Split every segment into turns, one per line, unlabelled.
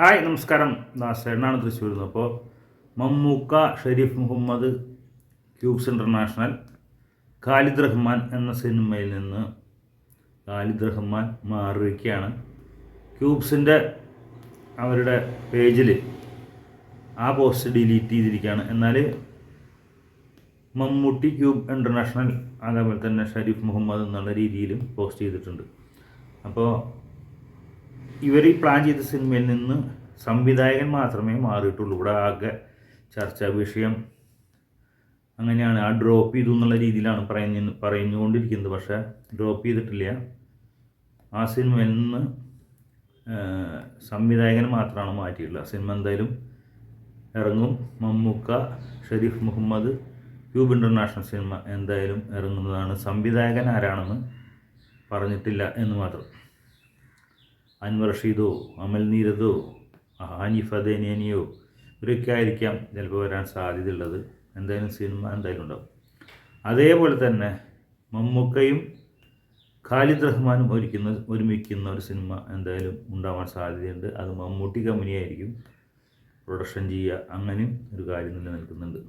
Hi നമസ്കാരം. ദാസേണ്ണാണ് തൃശ്ശൂരിൽ നിന്ന് അപ്പോൾ മമ്മൂക്ക ഷെരീഫ് മുഹമ്മദ് ക്യൂബ്സ് ഇന്റർനാഷണൽ ഖാലിദ് റഹ്മാൻ എന്ന സിനിമയിൽ നിന്ന് ഖാലിദ് റഹ്മാൻ മാറിയിരിക്കുകയാണ്. ക്യൂബ്സിന്റെ അവരുടെ പേജിൽ ആ പോസ്റ്റ് ഡിലീറ്റ് ചെയ്തിരിക്കുകയാണ്. എന്നാൽ മമ്മൂട്ടി ക്യൂബ് ഇന്റർനാഷണൽ അതേപോലെ തന്നെ ഷരീഫ് മുഹമ്മദ് എന്നുള്ള രീതിയിലും പോസ്റ്റ് ചെയ്തിട്ടുണ്ട്. അപ്പോൾ ഇവർ ഈ പ്ലാൻ ചെയ്ത സിനിമയിൽ നിന്ന് സംവിധായകൻ മാത്രമേ മാറിയിട്ടുള്ളൂ. ഇവിടെ ആകെ ചർച്ചാ വിഷയം അങ്ങനെയാണ്. ആ ഡ്രോപ്പ് ചെയ്തു എന്നുള്ള രീതിയിലാണ് പറയുന്ന പറഞ്ഞുകൊണ്ടിരിക്കുന്നത് പക്ഷേ ഡ്രോപ്പ് ചെയ്തിട്ടില്ല. ആ സിനിമയിൽ നിന്ന് സംവിധായകൻ മാത്രമാണ് മാറ്റിയിട്ടുള്ളത്. സിനിമ എന്തായാലും ഇറങ്ങും. Mammookka Shareef Muhammad Cube International cinema എന്തായാലും ഇറങ്ങുന്നതാണ്. സംവിധായകൻ ആരാണെന്ന് പറഞ്ഞിട്ടില്ല എന്ന് മാത്രം. അൻവർ റഷീദോ അമൽ നീരദോ ഹാനിഫ് അദേനേനിയോ ഇവരൊക്കെ ആയിരിക്കാം ചിലപ്പോൾ വരാൻ സാധ്യതയുള്ളത്. എന്തായാലും സിനിമ എന്തായാലും ഉണ്ടാവും. അതേപോലെ തന്നെ മമ്മൂക്കയും ഖാലിദ് റഹ്മാനും ഒരുക്കുന്ന ഒരുമിക്കുന്ന ഒരു സിനിമ എന്തായാലും ഉണ്ടാവാൻ സാധ്യതയുണ്ട്. അത് മമ്മൂട്ടി കമ്പനിയായിരിക്കും. പ്രൊഡക്ഷൻ ചെയ്യുക അങ്ങനെയും ഒരു കാര്യം നിലനിൽക്കുന്നുണ്ട്.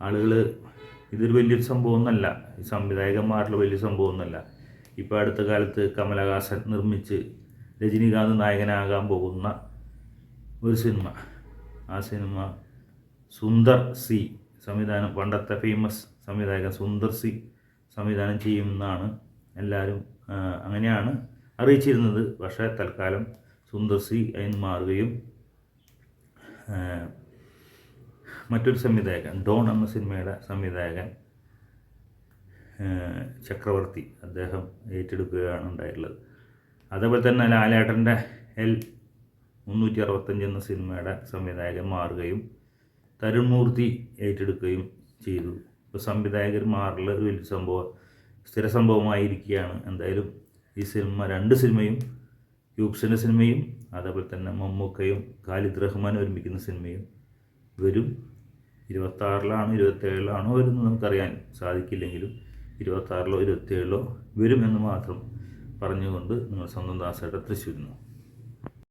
ആളുകൾ ഇതൊരു വലിയൊരു സംഭവമൊന്നുമല്ല ഈ സംവിധായകന്മാരുടെ വലിയ സംഭവമൊന്നുമല്ല ഇപ്പോൾ അടുത്ത കാലത്ത് കമലഹാസൻ നിർമ്മിച്ച് രജനീകാന്ത് നായകനാകാൻ പോകുന്ന ഒരു സിനിമ. ആ സിനിമ സുന്ദർ സി സംവിധാനം പണ്ടത്തെ ഫേമസ് സംവിധായകൻ സുന്ദർ സി സംവിധാനം ചെയ്യുമെന്നാണ് എല്ലാവരും അങ്ങനെയാണ് അറിയിച്ചിരുന്നത്. പക്ഷേ തൽക്കാലം സുന്ദർ സി അതിന് മാറുകയും മറ്റൊരു സംവിധായകൻ ഡോൺ എന്ന സിനിമയുടെ സംവിധായകൻ ചക്രവർത്തി അദ്ദേഹം ഏറ്റെടുക്കുകയാണ് ഉണ്ടായിട്ടുള്ളത്. അതേപോലെ തന്നെ ലാലേട്ടന്റെ എൽ മുന്നൂറ്റി അറുപത്തഞ്ച് എന്ന സിനിമയുടെ സംവിധായകൻ മാറുകയും തരുൺ മൂർത്തി ഏറ്റെടുക്കുകയും ചെയ്തു. ഇപ്പോൾ സംവിധായകർ മാറൽ ഒരു വലിയ സംഭവം സ്ഥിര സംഭവമായിരിക്കുകയാണ്. എന്തായാലും ഈ സിനിമ രണ്ട് സിനിമയും യൂപ്സിന്റെ സിനിമയും അതേപോലെ തന്നെ മമ്മൂക്കയും ഖാലിദ് റഹ്മാൻ ഒരുമിക്കുന്ന സിനിമയും വരും. ഇരുപത്താറിലാണോ ഇരുപത്തേഴിലാണോ വരുന്നത് നമുക്കറിയാൻ സാധിക്കില്ലെങ്കിലും ഇരുപത്താറിലോ ഇരുപത്തിയേഴിലോ വരുമെന്ന് മാത്രം പറഞ്ഞുകൊണ്ട് നിങ്ങൾ സ്വന്തം ദാസേട്ട തൃശ്ശൂരിൽ